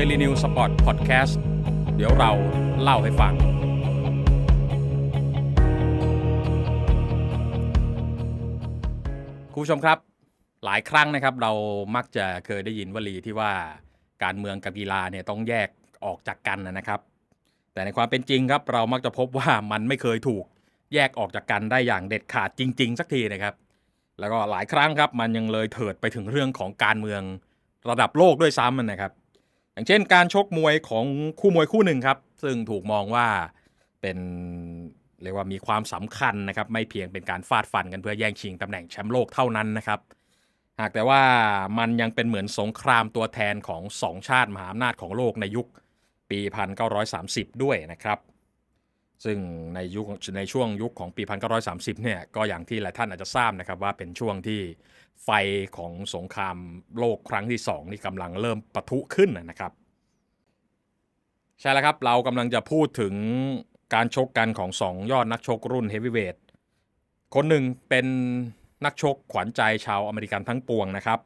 Daily News Sport Podcast เดี๋ยวเราเล่าให้ฟัง คุณผู้ชมครับ หลายครั้งนะครับ เรามักจะเคยได้ยินวลีที่ว่าการเมืองกับกีฬาเนี่ยต้องแยกออกจากกันนะครับ แต่ในความเป็นจริงครับ เรามักจะพบว่ามันไม่เคยถูกแยกออกจากกันได้อย่างเด็ดขาดจริง ๆ สักทีนะครับ แล้วก็หลายครั้งครับ มันยังเลยเถิดไปถึงเรื่องของการเมืองระดับโลกด้วยซ้ำนะครับ อย่างเช่นการชกมวยของคู่มวยคู่หนึ่งครับ ซึ่งถูกมองว่าเป็นเรียกว่ามีความสำคัญนะครับ ไม่เพียงเป็นการฟาดฟันกันเพื่อแย่งชิงตำแหน่งแชมป์โลกเท่านั้นนะครับ หากแต่ว่ามันยังเป็นเหมือนสงครามตัวแทนของสองชาติมหาอำนาจของโลกในยุคปี 1930 ด้วยนะครับ ซึ่งในยุคในช่วงยุคของปี 1930 เนี่ยก็อย่างที่หลายท่านอาจจะทราบนะครับว่าเป็นช่วงที่ไฟของสงครามโลกครั้งที่ 2 นี่กำลังเริ่มปะทุขึ้นนะครับ ใช่แล้วครับเรากำลังจะพูดถึงการชกกันของ 2 ยอดนักชกรุ่นเฮฟวีเวทคนหนึ่งเป็นนักชกขวัญใจชาวอเมริกันทั้งปวงนะครับ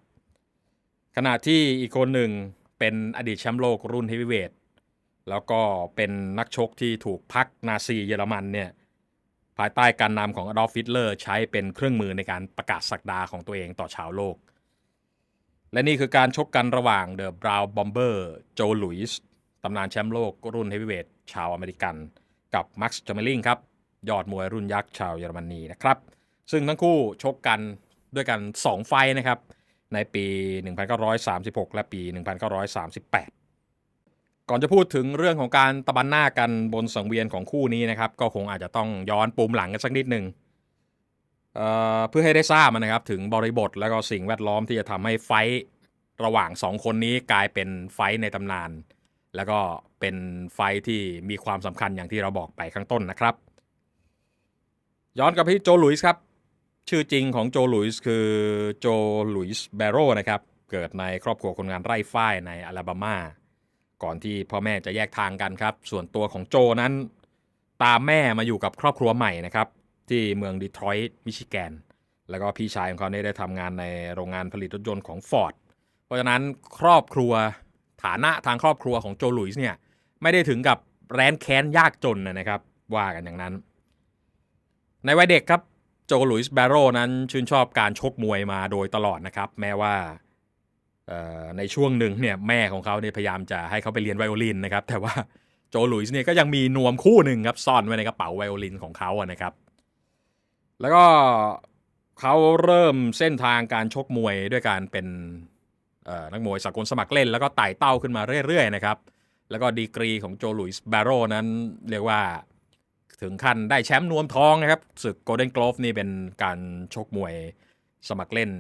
ขณะที่อีกคนหนึ่งเป็นอดีตแชมป์โลกรุ่นเฮฟวีเวท แล้วก็เป็นนักชกที่ถูกพักนาซีเยอรมันเนี่ยภายใต้การนำของอดอล์ฟฟิตเลอร์ใช้เป็นเครื่องมือในการประกาศสักดาของตัวเองต่อชาวโลก และนี่คือการชกกันระหว่างเดอะบราวน์บอมเบอร์โจลุยส์ตำนานแชมป์โลกรุ่นเฮฟวีเวทชาวอเมริกัน กับมักซ์จอมเมลิงครับ ยอดมวยรุ่นยักษ์ชาวเยอรมนีนะครับ ซึ่งทั้งคู่ชกกันด้วยกัน 2 ไฟนะครับ ในปี 1936 และปี 1938 ก่อนจะพูดถึงเรื่องของการตะบันหน้ากันบนสังเวียนของคู่นี้นะครับ ก็คงอาจจะต้องย้อนปูมหลังกันสักนิดหนึ่งเเพื่อให้ได้ทราบนะครับถึงบริบทและก็สิ่งแวดล้อมที่จะทำให้ไฟท์ระหว่าง 2 คนนี้กลายเป็นไฟท์ในตำนาน แล้วก็เป็นไฟท์ที่มีความสำคัญอย่างที่เราบอกไปข้างต้นนะครับ ย้อนกลับที่โจลุยส์ครับ ชื่อจริงของโจลุยส์คือโจลุยส์แบโรนะครับ เกิดในครอบครัวคนงานไร่ฝ้ายในอลาบามา ก่อนที่พ่อแม่จะแยกทางกันครับ ส่วนตัวของโจนั้น ตามแม่มาอยู่กับครอบครัวใหม่นะครับ ที่เมืองดีทรอยต์มิชิแกน แล้วก็พี่ชายของเขาเนี่ยได้ทำงานในโรงงานผลิตรถยนต์ของฟอร์ดเพราะฉะนั้นครอบครัวฐานะทางครอบครัวของโจลุยส์เนี่ยไม่ได้ถึงกับแร้นแค้นยากจนนะครับ ว่ากันอย่างนั้น ในวัยเด็กครับโจลุยส์แบโรนั้นชื่นชอบการชกมวยมาโดยตลอดนะครับ แม้ว่า ในช่วงหนึ่งเนี่ยแม่ของเขาเนี่ยพยายามจะให้เขาไปเรียนไวโอลินนะครับ แต่ว่าโจลุยส์เนี่ยก็ยังมีนวมคู่หนึ่งครับซ่อนไว้ในกระเป๋าไวโอลินของเขาอะนะครับ แล้วก็เขาเริ่มเส้นทางการชกมวยด้วยการเป็นนักมวยสากลสมัครเล่น แล้วก็ไต่เต้าขึ้นมาเรื่อยๆนะครับ แล้วก็ดีกรีของโจลุยส์แบโรนั้นเรียกว่าถึงขั้นได้แชมป์นวมทองนะครับศึกโกลเด้นกล v ฟนี่เป็นการชกมวยสมัครเล่น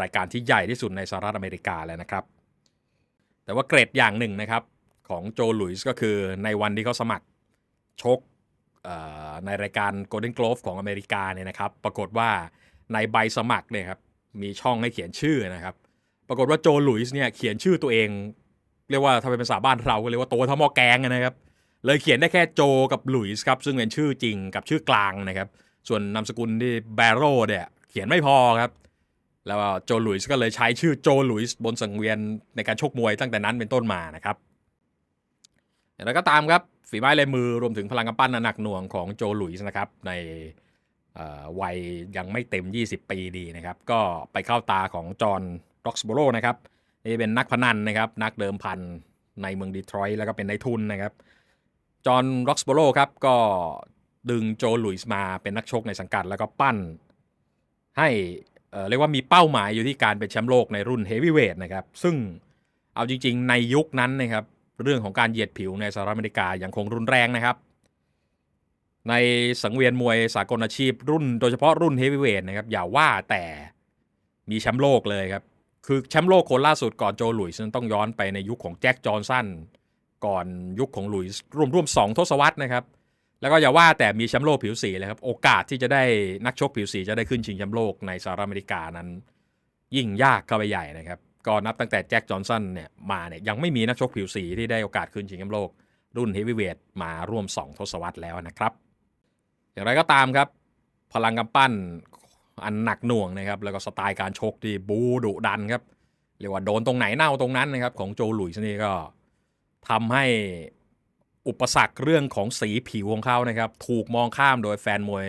รายการที่ใหญ่ที่สุดในสหรัฐอเมริกาเลยนะครับ แต่ว่าเกรดอย่างหนึ่งนะครับของโจลุยส์ก็คือในวันที่เขาสมัครชกในรายการ Golden Glove ของอเมริกาเนี่ยนะครับ ปรากฏว่าในใบสมัครเนี่ยครับมีช่องให้เขียนชื่อนะครับ ปรากฏว่าโจลุยส์เนี่ยเขียนชื่อตัวเอง เรียกว่าถ้าเป็นภาษาบ้านเราก็เรียกว่าโตเท่าหม้อแกงนะครับ เลยเขียนได้แค่โจกับหลุยส์ครับ ซึ่งเป็นชื่อจริงกับชื่อกลางนะครับ ส่วนนามสกุลที่แบโร่เนี่ยเขียนไม่พอครับ แล้วโจหลุยส์ก็เลยใช้ชื่อโจหลุยส์บนสังเวียนในการชกมวยตั้งแต่นั้นเป็นต้นมานะครับอย่างไรก็ตามครับฝีไม้ลายมือรวมถึงพลังกำปั้นอันหนักหน่วงของโจหลุยส์นะครับในวัยยังไม่เต็ม 20 ปีดีนะครับ ก็ไปเข้าตาของจอห์นร็อกสโบโรนะครับนี่เป็นนักพนันนะครับ นักเดิมพันในเมืองดีทรอยต์แล้วก็เป็นนายทุนนะครับ จอห์นร็อกสโบโรครับก็ดึงโจหลุยส์มาเป็นนักชกในสังกัดแล้วก็ปั้นให้ เออเรียกว่ามีเป้าหมายอยู่ที่การเป็นแชมป์โลกในรุ่นเฮฟวีเวทนะครับ ซึ่งเอาจริง ๆ ในยุคนั้นนะครับ เรื่องของการเหยียดผิวในสหรัฐอเมริกายังคงรุนแรงนะครับ ในสังเวียนมวยสากลอาชีพรุ่น โดยเฉพาะรุ่นเฮฟวีเวทนะครับ อย่าว่าแต่มีแชมป์โลกเลยครับ คือแชมป์โลกคนล่าสุดก่อนโจหลุยส์นั้นต้องย้อนไปในยุคของแจ็คจอห์นสันก่อนยุคของหลุยส์รวมรวมสองทศวรรษนะครับ แล้วก็อย่าว่าแต่มีแชมป์โลกผิวสีเลยครับ โอกาสที่จะได้นักชกผิวสีจะได้ขึ้นชิงแชมป์โลกในสหรัฐอเมริกานั้น ยิ่งยากเข้าไปใหญ่นะครับ ก็นับตั้งแต่แจ็คจอห์นสันเนี่ยมาเนี่ยยังไม่มีนักชกผิวสีที่ได้โอกาสขึ้นชิงแชมป์โลก รุ่นเฮฟวีเวทมาร่วม 2 ทศวรรษแล้วนะครับ อย่างไรก็ตามครับ พลังกำปั้นอันหนักหน่วงนะครับแล้วก็สไตล์การชกที่บูดุดันครับเรียกว่าโดนตรงไหนเน่าตรงนั้นนะครับของโจหลุยส์นี่ก็ทำให้ อุปสรรคเรื่องของสีผิวของเขานะครับ ถูกมองข้ามโดยแฟนมวย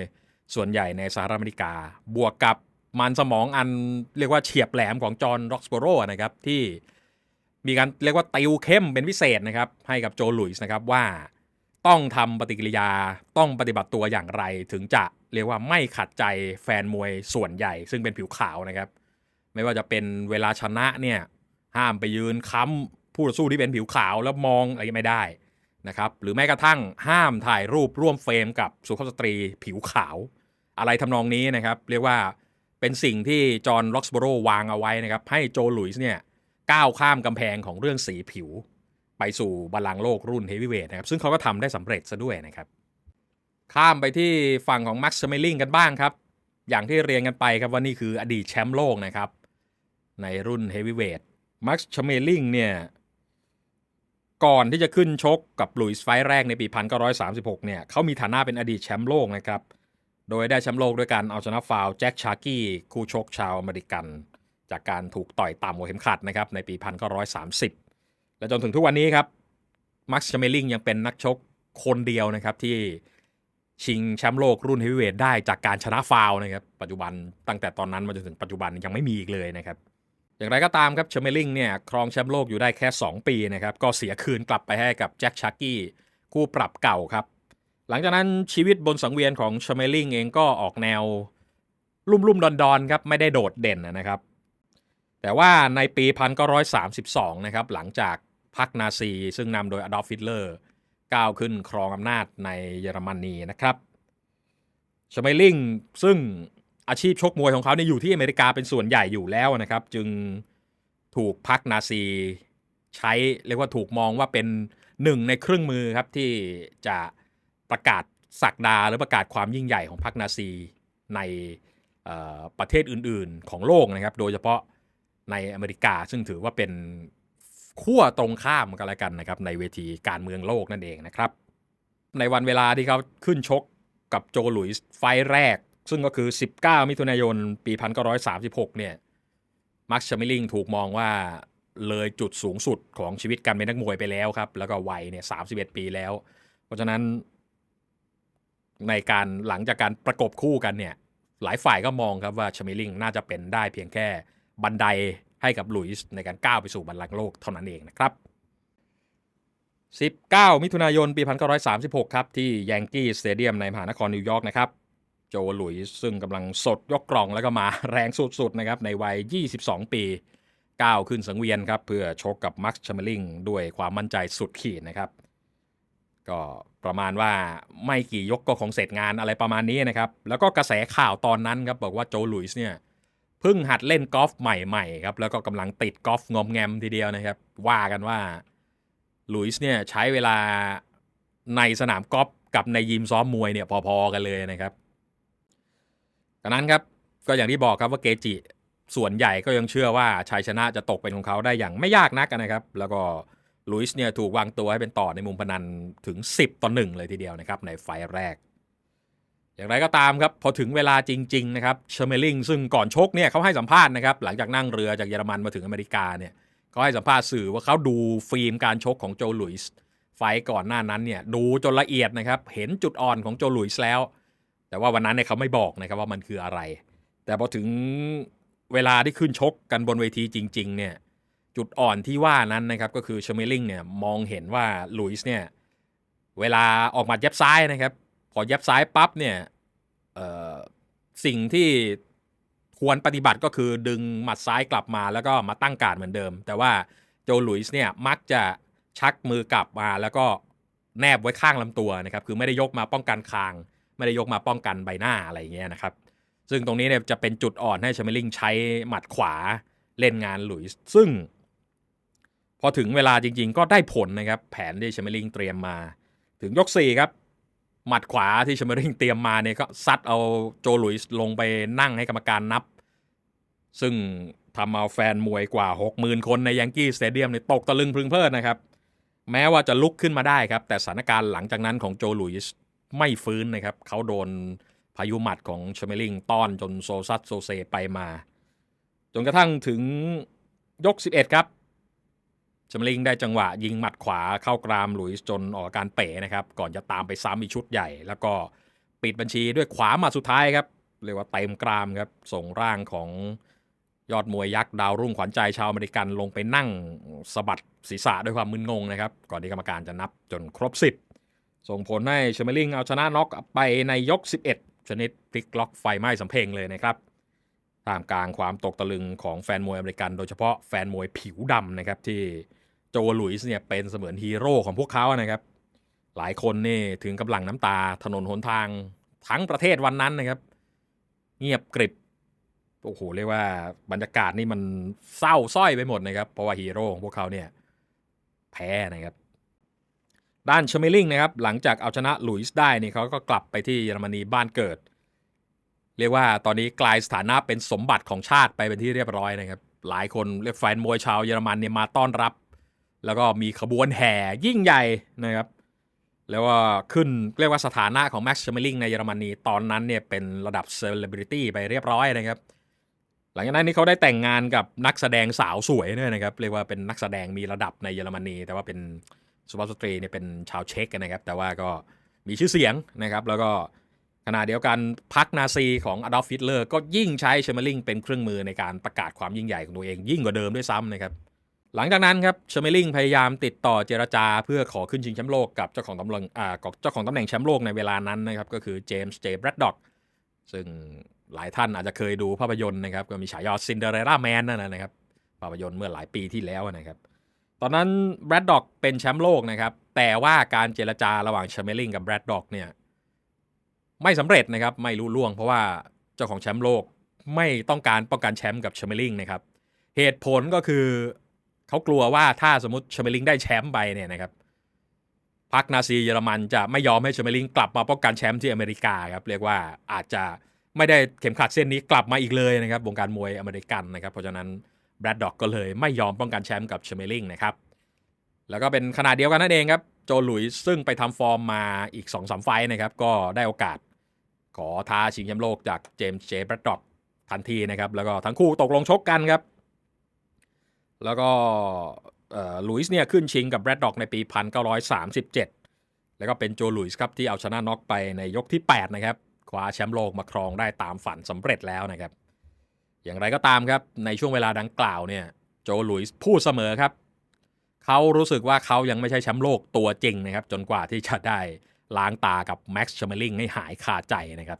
ส่วนใหญ่ในสหรัฐอเมริกา บวกกับมันสมองอันเรียกว่าเฉียบแหลมของจอห์นร็อกสโบโรนะครับที่มีการเรียกว่าติวเข้มเป็นพิเศษนะครับ ให้กับโจลุยส์นะครับว่าต้องทำปฏิกิริยาต้องปฏิบัติตัวอย่างไร ถึงจะเรียกว่าไม่ขัดใจแฟนมวยส่วนใหญ่ ซึ่งเป็นผิวขาวนะครับ ไม่ว่าจะเป็นเวลาชนะเนี่ยห้ามไปยืนค้ำผู้ต่อสู้ที่เป็นผิวขาวแล้วมองอะไรไม่ได้ นะครับหรือแม้กระทั่งห้ามถ่ายรูปร่วมเฟรมกับสุภาพสตรีผิวขาว อะไรทำนองนี้นะครับ เรียกว่าเป็นสิ่งที่จอห์นร็อกสโบโรวางเอาไว้นะครับ ให้โจหลุยส์เนี่ยก้าวข้ามกำแพงของเรื่องสีผิว ไปสู่บัลลังก์โลกรุ่นเฮฟวีเวทนะครับซึ่งเขาก็ทำได้สำเร็จซะด้วยนะครับ ข้ามไปที่ฝั่งของแม็กซ์เมลิงกันบ้างครับ อย่างที่เรียนกันไปครับว่านี่คืออดีตแชมป์โลกนะครับในรุ่นเฮฟวีเวทแม็กซ์เมลิงเนี่ย ก่อนที่จะขึ้นชกกับลุยส์ไฟแรกในปี 1936 เนี่ยเขามีฐานะเป็นอดีตแชมป์โลกนะครับ โดยได้แชมป์โลกด้วยการเอาชนะฟาวแจ็คชาร์กี้คู่ชกชาวอเมริกัน จากการถูกต่อยต่ำกว่าเข็มขัดนะครับในปี 1930 และจนถึงทุกวันนี้ครับมักซ์เมลิงยังเป็นนักชกคนเดียวนะครับที่ชิงแชมป์โลกรุ่นเฮฟวีเวทได้จากการชนะฟาวนะครับปัจจุบันตั้งแต่ตอนนั้นมาจนถึงปัจจุบันยังไม่มีอีกเลยนะครับ อย่างไรก็ตามครับเชมเมลิงเนี่ยครองแชมป์โลกอยู่ได้แค่ 2 ปีนะครับก็เสียคืนกลับไปให้กับแจ็คชักกี้คู่ปรับเก่าครับ หลังจากนั้นชีวิตบนสังเวียนของเชมเมลิงเองก็ออกแนวลุ่มๆดอนๆครับไม่ได้โดดเด่นนะครับ แต่ว่าในปี1932นะครับหลังจากพรรคนาซี ซึ่งนำโดยอดอล์ฟฟิตเลอร์ก้าวขึ้นครองอำนาจในเยอรมนีนะครับชเมลิงซึ่ง อาชีพชกมวยของเขาเนี่ยอยู่ที่อเมริกาเป็นส่วนใหญ่อยู่แล้วนะครับ จึงถูกพรรคนาซีใช้เรียกว่าถูกมองว่าเป็นหนึ่งในเครื่องมือครับที่จะประกาศศักดาหรือประกาศความยิ่งใหญ่ของพรรคนาซีในประเทศอื่นๆของโลกนะครับ โดยเฉพาะในอเมริกาซึ่งถือว่าเป็นขั้วตรงข้ามกันแล้วกันนะครับในเวทีการเมืองโลกนั่นเองนะครับ ในวันเวลาที่เขาขึ้นชกกับโจหลุยส์ไฟแรก ซึ่งก็คือ 19 มิถุนายน ปี 1936 เนี่ยมาร์คชมิลลิงถูกมองว่าเลยจุดสูงสุดของชีวิตการเป็นนักมวยไปแล้วครับ แล้วก็วัยเนี่ย 31 ปีแล้ว เพราะฉะนั้นในการหลังจากการประกบคู่กันเนี่ย หลายฝ่ายก็มองครับว่าชมิลิงน่าจะเป็นได้เพียงแค่บันไดให้กับหลุยส์ในการก้าวไปสู่บัลลังก์โลกเท่านั้นเองนะครับ 19 มิถุนายน ปี 1936 ครับ ที่ยังกี้สเตเดียมในมหานครนิวยอร์กนะครับ โจหลุยซึ่งกำลังสดยกกล่องแล้วก็มาแรงสุดๆนะครับในวัย 22 ปีก้าวขึ้นสังเวียนครับเพื่อชกกับมักซ์ชมเมลิงด้วยความมั่นใจสุดขีดนะครับ ก็ประมาณว่าไม่กี่ยกก็คงเสร็จงานอะไรประมาณนี้นะครับ แล้วก็กระแสข่าวตอนนั้นครับบอกว่าโจลุยส์เนี่ยเพิ่งหัดเล่นกอล์ฟใหม่ๆครับแล้วก็กำลังติดกอล์ฟงอมแงมทีเดียวนะครับ ว่ากันว่าลุยส์เนี่ยใช้เวลาในสนามกอล์ฟกับในยิมซ้อมมวยเนี่ยพอๆกันเลยนะครับ ดังนั้นครับก็อย่างที่บอกครับว่าเกจิส่วนใหญ่ก็ยังเชื่อว่าชัยชนะจะตกเป็นของเขาได้อย่างไม่ยากนักนะครับ แล้วก็ลุยส์เนี่ยถูกวางตัวให้เป็นต่อในมุมพนันถึง 10 ต่อ1เลยทีเดียวนะครับในไฟแรก อย่างไรก็ตามครับพอถึงเวลาจริง ๆ นะครับเชอร์เมลิงซึ่งก่อนชกเนี่ยเขาให้สัมภาษณ์นะครับหลังจากนั่งเรือจากเยอรมันมาถึงอเมริกาเนี่ยเขาให้สัมภาษณ์สื่อว่าเขาดูฟิล์มการชกของโจลุยส์ไฟก่อนหน้านั้นเนี่ยดูจนละเอียดนะครับเห็นจุดอ่อนของโจลุยส์แล้ว แต่ว่าวันนั้นเนี่ยเขาไม่บอกนะครับว่ามันคืออะไร แต่พอถึงเวลาที่ขึ้นชกกันบนเวทีจริง ๆ เนี่ยจุดอ่อนที่ว่านั้นนะครับก็คือเชมิลิงเนี่ยมองเห็นว่าลุยส์เนี่ยเวลาออกมาเย็บซ้ายนะครับ พอเย็บซ้ายปั๊บเนี่ยสิ่งที่ควรปฏิบัติก็คือดึงหมัดซ้ายกลับมาแล้วก็มาตั้งการเหมือนเดิม แต่ว่าโจลุยส์เนี่ยมักจะชักมือกลับมาแล้วก็แนบไว้ข้างลำตัวนะครับ คือไม่ได้ยกมาป้องกันคาง ไม่ได้ยกมาป้องกันใบหน้าอะไรอย่างเงี้ยนะครับ ซึ่งตรงนี้เนี่ยจะเป็นจุดอ่อนให้ชมิลิงใช้หมัดขวาเล่นงานหลุยส์ซึ่ง พอถึงเวลาจริง ๆ ก็ได้ผลนะครับ แผนที่ชมิลิงเตรียมมา ถึงยก4ครับหมัดขวาที่ชมิลิงเตรียมมาเนี่ยก็ซัดเอาโจหลุยส์ลงไปนั่งให้กรรมการนับ ซึ่งทำเอาแฟนมวยกว่า 60,000 คนในยังกี้สเตเดียมเนี่ยตกตะลึงพึงเพลิดนะครับ แม้ว่าจะลุกขึ้นมาได้ครับ แต่สถานการณ์หลังจากนั้นของโจหลุยส์ ไม่ฟื้นนะครับ เขาโดนพายุหมัดของเชมิลิงต้อนจนโซซัดโซเซไปมา จนกระทั่งถึงยก 11 ครับชมลิงได้จังหวะยิงหมัดขวาเข้ากรามหลุยส์จนออกอาการเป๋นะครับ ก่อนจะตามไปซ้ำอีกชุดใหญ่ แล้วก็ปิดบัญชีด้วยขวาหมัดสุดท้ายครับ เรียกว่าเต็มกรามครับ ส่งร่างของยอดมวยยักษ์ดาวรุ่งขวัญใจชาวอเมริกันลงไปนั่งสะบัดศีรษะด้วยความมึนงงนะครับ ก่อนที่กรรมการจะนับจนครบ 10 ส่งผลให้เชมเบอร์ลิงเอาชนะน็อกไปในยก 11 ชนิดพลิกล็อกไฟไหม้สำเพ็งเลยนะครับท่ามกลางความตกตะลึงของแฟนมวยอเมริกัน โดยเฉพาะแฟนมวยผิวดำนะครับที่โจหลุยส์เนี่ยเป็นเสมือนฮีโร่ของพวกเขานะครับ หลายคนนี่ถึงกำลังน้ำตาถนนหนทางทั้งประเทศวันนั้นนะครับ เงียบกริบโอ้โหเรียกว่าบรรยากาศนี่มันเศร้าส้อยไปหมดนะครับ เพราะว่าฮีโร่ของพวกเขาเนี่ยแพ้นะครับ ด้านชมิลิงนะครับหลังจากเอาชนะหลุยส์ได้นี่เขาก็กลับไปที่เยอรมนีบ้านเกิด เรียกว่าตอนนี้กลายสถานะเป็นสมบัติของชาติไปเป็นที่เรียบร้อยนะครับหลายคนเรียกแฟนมวยชาวเยอรมันเนี่ยมาต้อนรับ แล้วก็มีขบวนแห่ยิ่งใหญ่นะครับแล้วก็ขึ้นเรียกว่าสถานะของแม็กซ์ชมิลิงในเยอรมนีตอนนั้นเนี่ยเป็นระดับเซเลบริตี้ไปเรียบร้อยนะครับหลังจากนั้นนี่เขาได้แต่งงานกับนักแสดงสาวสวยด้วยนะครับเรียกว่าเป็นนักแสดงมีระดับในเยอรมนี แต่ว่าเป็น สุภาพสตรีเนี่ยเป็นชาวเช็กนะครับ แต่ว่าก็มีชื่อเสียงนะครับ แล้วก็ขณะเดียวกันพรรคนาซีของอดอล์ฟฮิตเลอร์ก็ยิ่งใช้เชมเบอร์ลิงเป็นเครื่องมือในการประกาศความยิ่งใหญ่ของตัวเองยิ่งกว่าเดิมด้วยซ้ำนะครับ หลังจากนั้นครับเชมเบอร์ลิงพยายามติดต่อเจรจาเพื่อขอขึ้นชิงแชมป์โลกกับเจ้าของตำแหน่งอ่าเจ้าของตำแหน่งแชมป์โลกในเวลานั้นนะครับ ก็คือเจมส์เจแบรดด็อกซึ่งหลายท่านอาจจะเคยดูภาพยนตร์นะครับ ก็มีฉายาซินเดอเรลล่าแมนนั่นนะนะครับภาพยนตร์เมื่อหลายปีที่แล้วนะครับ ตอนนั้นแบรดด็อกเป็นแชมป์โลกนะครับ แต่ว่าการเจรจาระหว่างเชมเบอร์ลิงกับแบรดด็อกเนี่ยไม่สำเร็จนะครับไม่รู้ล่วงเพราะว่าเจ้าของแชมป์โลกไม่ต้องการป้องกันแชมป์กับเชมเบอร์ลิงนะครับเหตุผลก็คือเขากลัวว่าถ้าสมมติเชมเบอร์ลิงได้แชมป์ไปเนี่ยนะครับพรรคนาซีเยอรมันจะไม่ยอมให้เชมเบอร์ลิงกลับมาป้องกันแชมป์ที่อเมริกาครับเรียกว่าอาจจะไม่ได้เข็มขัดเส้นนี้กลับมาอีกเลยนะครับวงการมวยอเมริกันนะครับเพราะฉะนั้น แบรดด็อกก็เลยไม่ยอมป้องกันแชมป์กับเชเบอร์ลิงนะครับแล้วก็เป็นขนาดเดียวกันนั่นเองครับโจหลุยซึ่งไปทำฟอร์มมาอีก2อสไฟต์นะครับก็ได้โอกาส ขอท้าชิงแชมป์โลกจากเจมส์เจแบรดด็อกทันทีนะครับแล้วก็ทั้งคู่ตกลงชกกันครับ แล้วก็ลุยส์เนี่ยขึ้นชิงกับแบรดด็อกในปี 1937 แล้วก็เป็นโจหลุยส์ครับที่เอาชนะน็อกไปในยกที่ 8 นะครับ คว้าแชมป์โลกมาครองได้ตามฝันสำเร็จแล้วนะครับ อย่างไรก็ตามครับในช่วงเวลาดังกล่าวเนี่ยโจลุยส์พูดเสมอครับ เขารู้สึกว่าเขายังไม่ใช่แชมป์โลกตัวจริงนะครับ จนกว่าที่จะได้ล้างตากับแม็กซ์ชมเมลิงให้หายขาดใจนะครับ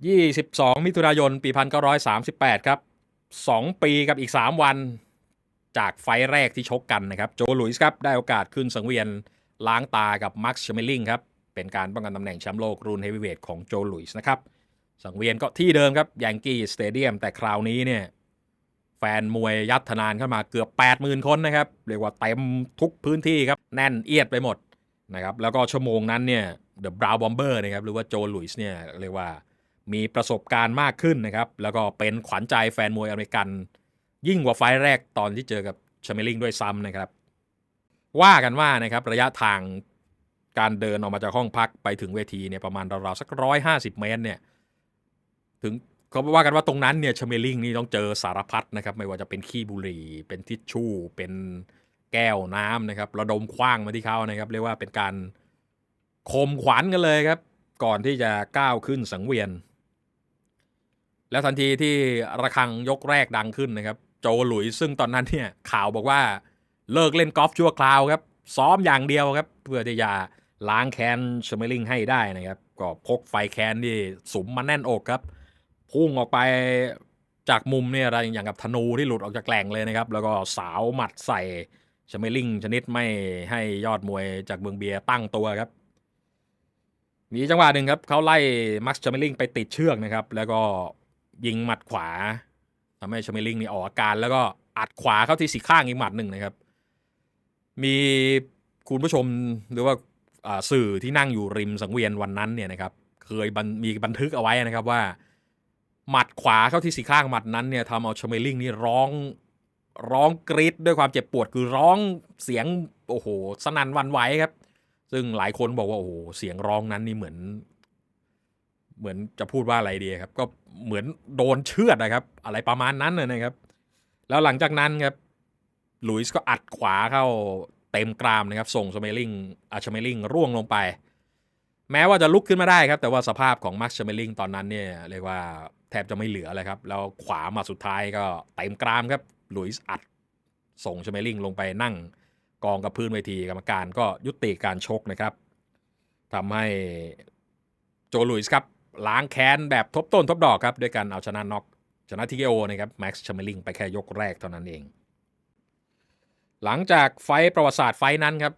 22 มิถุนายน ปี 1938 ครับ 2 ปีกับอีก 3 วัน จากไฟแรกที่ชกกันนะครับ โจลุยส์ครับ ได้โอกาสขึ้นสังเวียนล้างตากับแม็กซ์ชมเมลิงครับ เป็นการป้องกันตำแหน่งแชมป์โลกรุ่นเฮฟวีเวทของโจลุยส์นะครับ สังเวียนก็ที่เดิมครับยังกี้สเตเดียมแต่คราวนี้เนี่ยแฟนมวยยัดทนานเข้ามาเกือบ 80,000 คนนะครับ เรียกว่าเต็มทุกพื้นที่ครับ แน่นเอียดไปหมดนะครับแล้วก็ชั่วโมงนั้นเนี่ยเดอะบราวน์บอมเบอร์นะครับหรือว่าโจลุยส์เนี่ยเรียกว่ามีประสบการณ์มากขึ้นนะครับ แล้วก็เป็นขวัญใจแฟนมวยอเมริกัน ยิ่งกว่าไฟแรกตอนที่เจอกับชาเมลิงด้วยซ้ำนะครับ ว่ากันว่านะครับระยะทางการเดินออกมาจากห้องพักไปถึงเวทีเนี่ยประมาณราวๆสักร้อยห้าสิบเมตรเนี่ย ถึงเขาว่ากันว่าตรงนั้นเนี่ยชเมลิงนี่ต้องเจอสารพัดนะครับ ไม่ว่าจะเป็นขี้บุหรี่ เป็นทิชชู่ เป็นแก้วน้ำนะครับ ระดมคว้างมาที่เขานะครับ เรียกว่าเป็นการคมขวัญกันเลยครับ ก่อนที่จะก้าวขึ้นสังเวียน แล้วทันทีที่ระฆังยกแรกดังขึ้นนะครับ โจหลุยซึ่งตอนนั้นเนี่ยข่าวบอกว่าเลิกเล่นกอล์ฟชั่วคราวครับ ซ้อมอย่างเดียวครับ เพื่อที่จะล้างแค้นชเมลิงให้ได้นะครับ ก็พกไฟแค้นที่สุมมาแน่นอกครับ พุ่งออกไปจากมุมเนี่ยอะไรอย่างกับธนูที่หลุดออกจากแกล่งเลยนะครับ แล้วก็สาวหมัดใส่ชเมลิงชนิดไม่ให้ยอดมวยจากเมืองเบียตั้งตัวครับ มีจังหวะหนึ่งครับเขาไล่มักชเมลิงไปติดเชือกนะครับ แล้วก็ยิงหมัดขวาทำให้ชเมลิงนี่ออกอาการ แล้วก็อัดขวาเข้าที่สีข้างอีกหมัดหนึ่งนะครับ มีคุณผู้ชมหรือว่าสื่อที่นั่งอยู่ริมสังเวียนวันนั้นเนี่ยนะครับ เคยมีบันทึกเอาไว้นะครับว่า หมัดขวาเข้าที่สีข้างหมัดนั้นเนี่ยทำเอาชเมลิงนี่ร้องร้องกรีดด้วยความเจ็บปวดคือร้องเสียงโอ้โห สนั่นวันไหวครับ ซึ่งหลายคนบอกว่าโอ้โหเสียงร้องนั้นนี่เหมือน เหมือนจะพูดว่าอะไรดีครับ ก็เหมือนโดนเชือดนะครับ อะไรประมาณนั้นเลยนะครับ แล้วหลังจากนั้นครับหลุยส์ก็อัดขวาเข้าเต็มกรามนะครับ ส่งสเมลิงอาชเมลิงร่วงลงไป แม้ว่าจะลุกขึ้นมาได้ครับ แต่ว่าสภาพของมาร์คชเมลิงตอนนั้นเนี่ยเรียกว่า แทบจะไม่เหลือเลยครับ แล้วขวามาสุดท้ายก็เต็มกรามครับหลุยส์อัด ส่งชเมลิงลงไปนั่งกองกับพื้นเวทีกรรมการก็ยุติการชกนะครับทำให้โจลุยส์ครับล้างแค้นแบบทบต้นทบดอกครับด้วยการเอาชนะน็อกชนะทีเอโอนะครับแม็กซ์ชเมลิงไปแค่ยกแรกเท่านั้นเอง หลังจากไฟประวัติศาสตร์ไฟนั้นครับ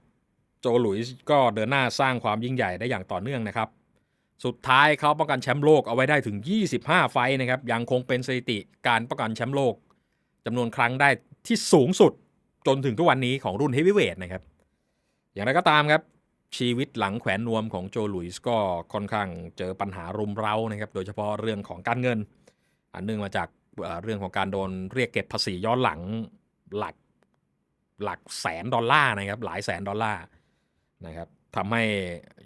โจลุยส์ก็เดินหน้าสร้างความยิ่งใหญ่ได้อย่างต่อเนื่องนะครับ สุดท้ายเขาป้องกันแชมป์โลกเอาไว้ได้ถึง 25 ไฟต์นะครับ ยังคงเป็นสถิติการป้องกันแชมป์โลกจำนวนครั้งได้ที่สูงสุดจนถึงทุกวันนี้ของรุ่นเฮฟวีเวทนะครับ อย่างไรก็ตามครับ ชีวิตหลังแขวนนวมของโจลุยส์ก็ค่อนข้างเจอปัญหารุมเร้านะครับ โดยเฉพาะเรื่องของการเงิน อันเนื่องมาจากเรื่องของการโดนเรียกเก็บภาษีย้อนหลังหลักหลักแสนดอลลาร์นะครับ หลายแสนดอลลาร์นะครับ ทำให้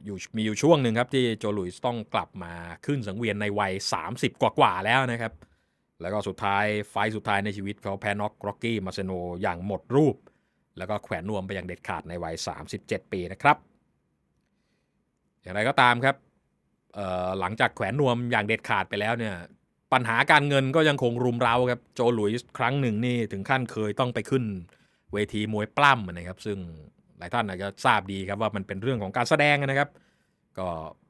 อยู่มีอยู่ช่วงหนึ่งครับที่โจลุยส์ต้องกลับมาขึ้นสังเวียนในวัย 30 กว่าๆแล้วนะครับ แล้วก็สุดท้ายไฟสุดท้ายในชีวิตเขาแพ้น็อกร็อกกี้มาเซโนอย่างหมดรูป แล้วก็แขวนนวมไปอย่างเด็ดขาดในวัย 37 ปีนะครับ อย่างไรก็ตามครับหลังจากแขวนนวมอย่างเด็ดขาดไปแล้วเนี่ยปัญหาการเงินก็ยังคงรุมเร้าครับโจหลุยส์ครั้งหนึ่งนี่ถึงขั้นเคยต้องไปขึ้นเวทีมวยปล้ำนะครับซึ่ง หลายท่านอาจจะทราบดีครับว่ามันเป็นเรื่องของการแสดงนะครับ ก็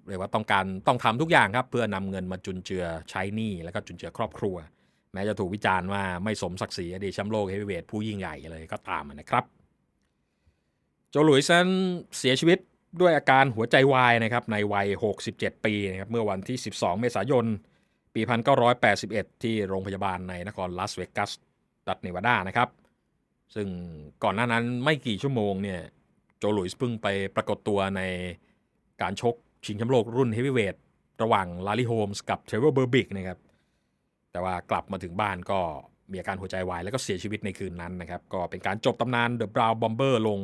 เรียกว่าต้องการต้องทำทุกอย่างครับเพื่อนำเงินมาจุนเจือใช้หนี้แล้วก็จุนเจือครอบครัว แม้จะถูกวิจารณ์ว่าไม่สมศักดิ์ศรีอดีตแชมป์โลกเฮฟวีเวทผู้ยิ่งใหญ่เลยก็ตามนะครับ โจลุยสันเสียชีวิตด้วยอาการหัวใจวายนะครับในวัย 67 ปีนะครับเมื่อวันที่ 12 เมษายน ปี 1981 ที่โรงพยาบาลในนครลาสเวกัสรัฐเนวาดานะครับ ซึ่งก่อนหน้านั้นไม่กี่ชั่วโมงเนี่ยโหลุยส์เพิ่งไปปรากฏตัวในการชกชิงแชมป์โลกรุ่นเฮฟวีเวทระหว่างลารีโฮมส์กับเทรเวอร์เบอร์บิกนะครับ แต่ว่ากลับมาถึงบ้านก็มีอาการหัวใจวาย แล้วก็เสียชีวิตในคืนนั้นนะครับ ก็เป็นการจบตำนานเดอะบราวน์บอมเบอร์ลง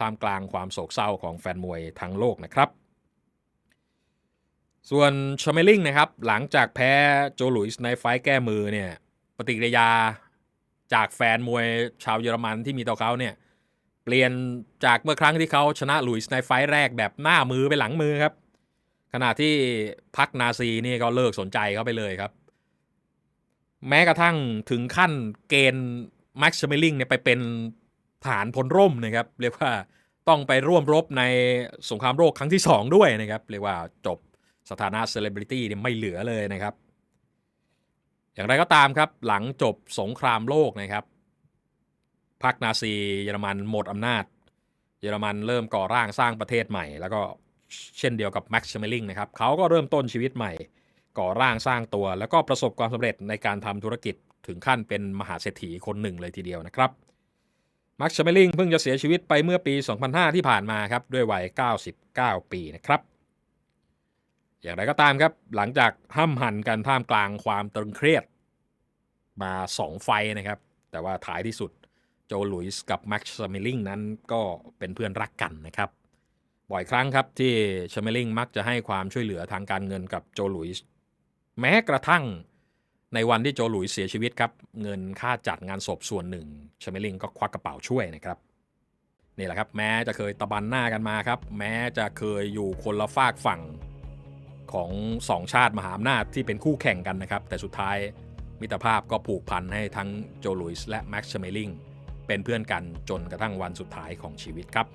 ท่ามกลางความโศกเศร้าของแฟนมวยทั้งโลกนะครับ ส่วนชาเมลิงนะครับ หลังจากแพ้โจหลุยส์ในไฟแก้มือเนี่ยปฏิกิริยาจากแฟนมวยชาวเยอรมันที่มีต่อเขาเนี่ย เปลี่ยนจากเมื่อครั้งที่เขาชนะหลุยส์ในไฟแรกแบบหน้ามือไปหลังมือครับ ขณะที่พักนาซีนี่ก็เลิกสนใจเขาไปเลยครับ แม้กระทั่งถึงขั้นเกณฑ์แม็กซ์เมลิงเนี่ยไปเป็นฐานพลร่มนะครับ เรียกว่าต้องไปร่วมรบในสงครามโลกครั้งที่ 2 ด้วยนะครับ เรียกว่าจบสถานะเซเลบริตี้เนี่ยไม่เหลือเลยนะครับ อย่างไรก็ตามครับหลังจบสงครามโลกนะครับ พรรคนาซีเยอรมันหมดอำนาจ เยอรมันเริ่มก่อร่างสร้างประเทศใหม่ แล้วก็เช่นเดียวกับแม็กซ์เชมิลิงนะครับเขาก็เริ่มต้นชีวิตใหม่ ก่อร่างสร้างตัว แล้วก็ประสบความสำเร็จในการทำธุรกิจถึงขั้นเป็นมหาเศรษฐีคนหนึ่งเลยทีเดียวนะครับมาร์คชเมลิงเพิ่งจะเสียชีวิตไปเมื่อปี 2005 ที่ผ่านมาครับด้วยวัย 99 ปีนะครับอย่างไรก็ตามครับ หลังจากห้ำหันกันท่ามกลางความตึงเครียดมา 2 ไฟนะครับ แต่ว่าท้ายที่สุด โจหลุยส์กับแม็กซ์ชเมลลิงนั้นก็เป็นเพื่อนรักกันนะครับ บ่อยครั้งครับที่ชเมลลิงมักจะให้ความช่วยเหลือทางการเงินกับโจหลุยส์แม้กระทั่งในวันที่โจหลุยส์เสียชีวิตครับ เงินค่าจัดงานศพส่วนหนึ่งชเมลิงก็ควักกระเป๋าช่วยนะครับนี่แหละครับ แม้จะเคยตะบันหน้ากันมาครับ แม้จะเคยอยู่คนละฝากฝั่งของสองชาติมหาอำนาจที่เป็นคู่แข่งกันนะครับ แต่สุดท้ายมิตรภาพก็ผูกพันให้ทั้งโจหลุยส์และแม็กซ์ชเมลิง เป็นเพื่อนกันจนกระทั่งวันสุดท้ายของชีวิตครับ